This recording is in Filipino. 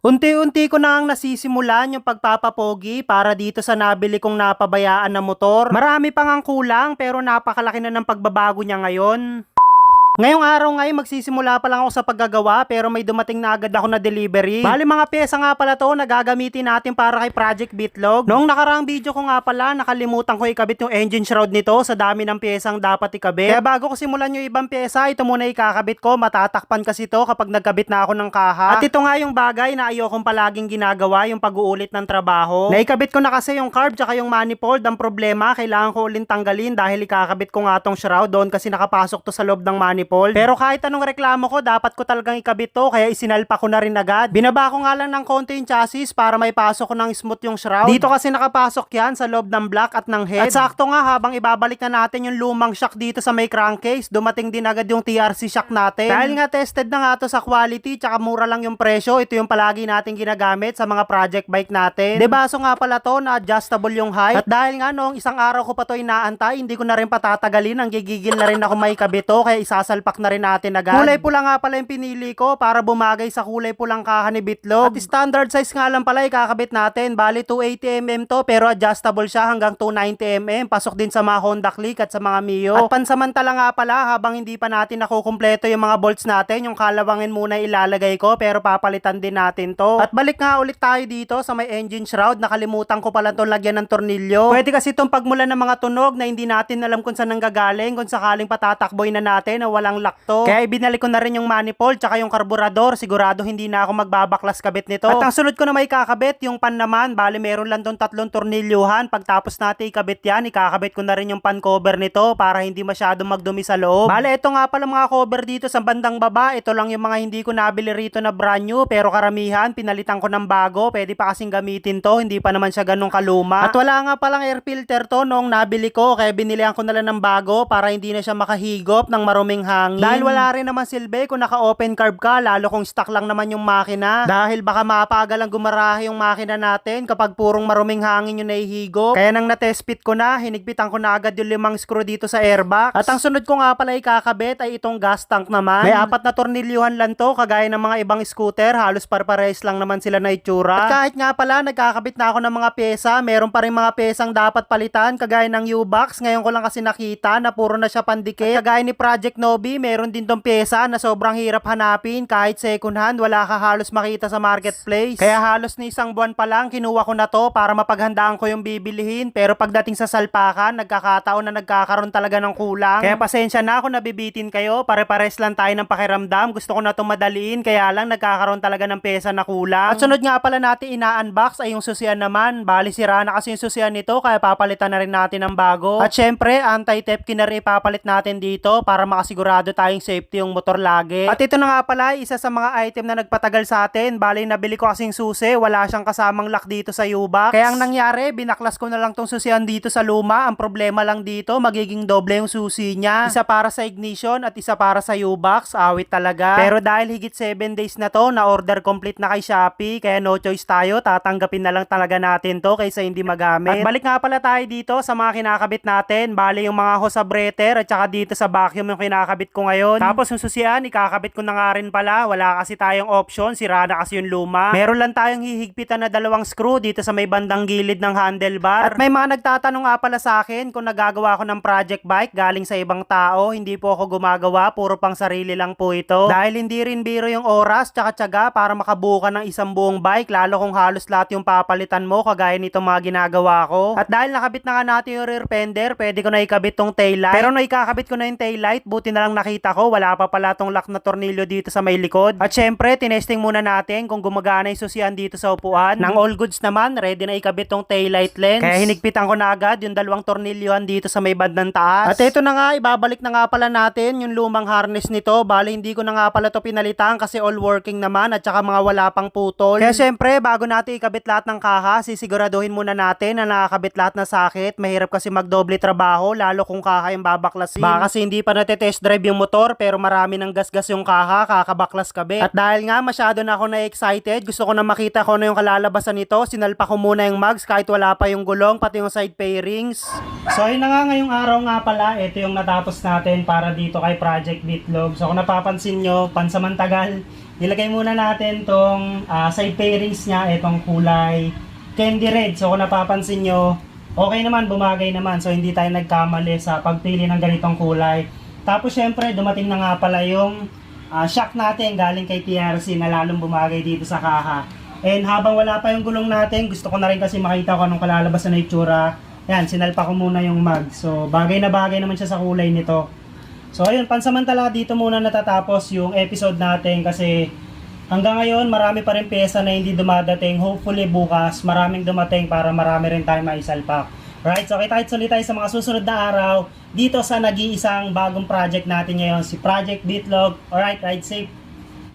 Unti-unti ko na ang nasisimulan yung pagpapapogi para dito sa nabili kong napabayaan na motor. Marami pang ang kulang pero napakalaki na ng pagbabago niya ngayon. Ngayong araw ngayon magsisimula pa lang ako sa paggagawa pero may dumating na agad ako na delivery. Bali mga pyesa nga pala to na gagamitin natin para kay Project Bitlog. Noong nakaraang video ko nga pala nakalimutan ko ikabit yung engine shroud nito sa dami ng pyesang dapat ikabit. Kaya bago ko simulan yung ibang pyesa ito muna ikakabit ko matatakpan kasi to kapag nagkabit na ako ng kaha. At ito nga yung bagay na ayokong palaging ginagawa yung pag-uulit ng trabaho. Naikabit ko na kasi yung carb tsaka yung manifold. Ang problema kailangan ko ulit tanggalin dahil ikakabit ko nga tong shroud doon kasi nakapasok to sa loob ng manifold. Pero kahit anong reklamo ko, dapat ko talagang ikabit to, kaya isinalpa ko na rin agad. Binaba ko nga lang ng konti yung chassis para may pasok ko ng smooth yung shroud. Dito kasi nakapasok yan sa loob ng block at ng head. At sakto nga habang ibabalik na natin yung lumang shock dito sa may crankcase, dumating din agad yung TRC shock natin. Dahil nga tested na nga to sa quality, tsaka mura lang yung presyo, ito yung palagi natin ginagamit sa mga project bike natin. Debaso nga pala to na adjustable yung height. At dahil nga noong isang araw ko pa to inaantay, hindi ko na rin patatagalin, ang gigigil na rin ako may kabito, kaya isasalpak na rin natin agad. Kulay pula nga pala yung pinili ko para bumagay sa kulay pulang kaha ni Bitlog. At standard size nga lang pala ikakabit natin. Bali 280mm to pero adjustable siya hanggang 290mm. Pasok din sa mga Honda Click at sa mga Mio. At pansamantala nga pala habang hindi pa natin nakukumpleto yung mga bolts natin, yung kalawangin muna ilalagay ko pero papalitan din natin to. At balik nga ulit tayo dito sa may engine shroud. Nakalimutan ko pala itong lagyan ng tornilyo. Pwede kasi itong pagmulan ng mga tunog na hindi natin alam kung saan nanggagaling kung sakaling patatakboy na natin na walang lakto. Kaya ibinalik ko na rin yung manifold tsaka yung karburador. Sigurado hindi na ako magbabaklas kabit nito. At ang sunod ko na may kakabit, yung pan naman. Bali meron lang doon tatlong tornilyuhan. Pagtapos natin ikabit yan, ikakabit ko na rin yung pan cover nito para hindi masyadong magdumi sa loob. Bali ito nga pala mga cover dito sa bandang baba. Ito lang yung mga hindi ko nabili rito na brand new pero karamihan pinalitan ko ng bago. Pwede pa kasing gamitin to. Hindi pa naman siya ganun kaluma. At wala nga palang air filter to noong nabili ko kaya binilihan ko na lang ng bago para hindi na siya makahigop ng maruming hangin. Dahil wala rin naman silbi kung naka-open carb ka, lalo kung stock lang naman yung makina. Dahil baka mapagal ang gumarahe yung makina natin kapag purong maruming hangin yung nahihigop. Kaya nang na-test fit ko na, hinigpitan ko na agad yung limang screw dito sa airbox. At ang sunod ko nga pala ikakabit ay itong gas tank naman. May apat na tornilyuhan lang to, kagaya ng mga ibang scooter, halos parpares lang naman sila na itsura. At kahit nga pala nagkakabit na ako ng mga pyesa, meron pa rin mga pyesang dapat palitan, kagaya ng U-box. Ngayon ko lang kasi nakita na puro na siya pandikit. At kagaya ni Project Nobi, meron din tong pyesa na sobrang hirap hanapin kahit second hand, wala ka halos makita sa marketplace. Kaya halos ni isang buwan pa lang, kinuha ko na to para mapaghandaan ko yung bibilihin. Pero pagdating sa salpakan, nagkakataon na nagkakaroon talaga ng kulang. Kaya pasensya na ako nabibitin kayo, pare-pares lang tayo ng pakiramdam. Gusto ko na itong madaliin, kaya lang nagkakaroon talaga ng pyesa na kulang. At sunod nga pala natin ina-unbox ay yung susian naman. Bali sira na kasi yung susian nito, kaya papalitan na rin natin ng bago. At syempre, anti-theft na rin ipapalit natin dito para makasigurado tayong safety yung motor lagi. At ito na nga pala, isa sa mga item na nagpatagal sa atin. Bali, nabili ko kasing susi, wala siyang kasamang lock dito sa U-box. Kaya ang nangyari, binaklas ko na lang tong susian dito sa luma. Ang problema lang dito, magiging doble yung susi niya. Isa para sa ignition at isa para sa U-box. Awit talaga. Pero dahil higit 7 days na to, na order complete na kay Shopee, kaya no choice tayo, tatanggapin na lang talaga natin to kaysa hindi magamit. At balik nga pala tayo dito sa mga kinakabit natin. Bali yung mga hose breather at saka dito sa vacuum yung kinakabit ko ngayon. Tapos yung susian, ikakabit ko na nga rin pala. Wala kasi tayong option, sira na kasi yung luma. Meron lang tayong hihigpitan na dalawang screw dito sa may bandang gilid ng handlebar. At may mga nagtatanong nga pala sa akin kung nagagawa ko ng project bike galing sa ibang tao. Hindi po ako gumagawa, puro pang sarili lang po ito. Dahil hindi rin biro yung oras tsaka tsaga para makabuo ka ng isang buong bike, lalo kung halos lahat yung papalitan mo kagaya nitong mga ginagawa ko. At dahil nakabit na nga natin yung rear fender, pwede ko na ikabit tong taillight. Pero nung ikakabit ko na yung taillight, buti na lang nakita ko, wala pa pala tong lock na tornilyo dito sa may likod. At syempre, tinesting muna natin kung gumagana yung susian dito sa upuan. Nang all goods naman, ready na ikabit tong taillight lens. Kaya hinigpitan ko na agad yung dalawang tornilyohan dito sa may bandang taas. At ito na nga, ibabalik na nga pala natin yung lumang harness nito. Bali, hindi ko na nga pala to pinalitan kasi all working naman at saka mga wala pang putol. Kaya syempre, bago natin ikabit lahat ng kaha, sisiguraduhin muna natin na nakakabit lahat na sakit. Mahirap kasi magdoble trabaho, lalo kung kaha yung babaklasin. Baka kasi hindi pa natetest drive yung motor, pero marami ng gasgas yung kaha, kakabaklas kabit. At dahil nga masyado na ako na-excited, gusto ko na makita ko na yung kalalabasan nito, sinalpa ko muna yung mags kahit wala pa yung gulong, pati yung side pairings. So ayun na nga ngayong araw nga pala, ito yung natapos natin para dito kay Project Bitlog. So kung napapansin nyo, pansamantagal, Ilagay muna natin tong ah, side pairings niya, itong kulay candy red. So kung napapansin nyo, okay naman, bumagay naman. So hindi tayo nagkamali sa pagpili ng ganitong kulay. Tapos syempre, dumating na nga pala yung ah, shock natin galing kay TRC na lalong bumagay dito sa kaha. And habang wala pa yung gulong natin, gusto ko na rin kasi makita ko anong kalalabas na itsura. Yan, sinalpa ko muna yung mag. So bagay na bagay naman siya sa kulay nito. So ayun, pansamantala dito muna natatapos yung episode natin kasi hanggang ngayon marami pa rin pyesa na hindi dumadating. Hopefully bukas maraming dumating para marami rin tayo maisalpak. Right, so kita ulit tayo sa mga susunod na araw dito sa nag-iisang bagong project natin ngayon, si Project Bitlog. Alright, ride safe.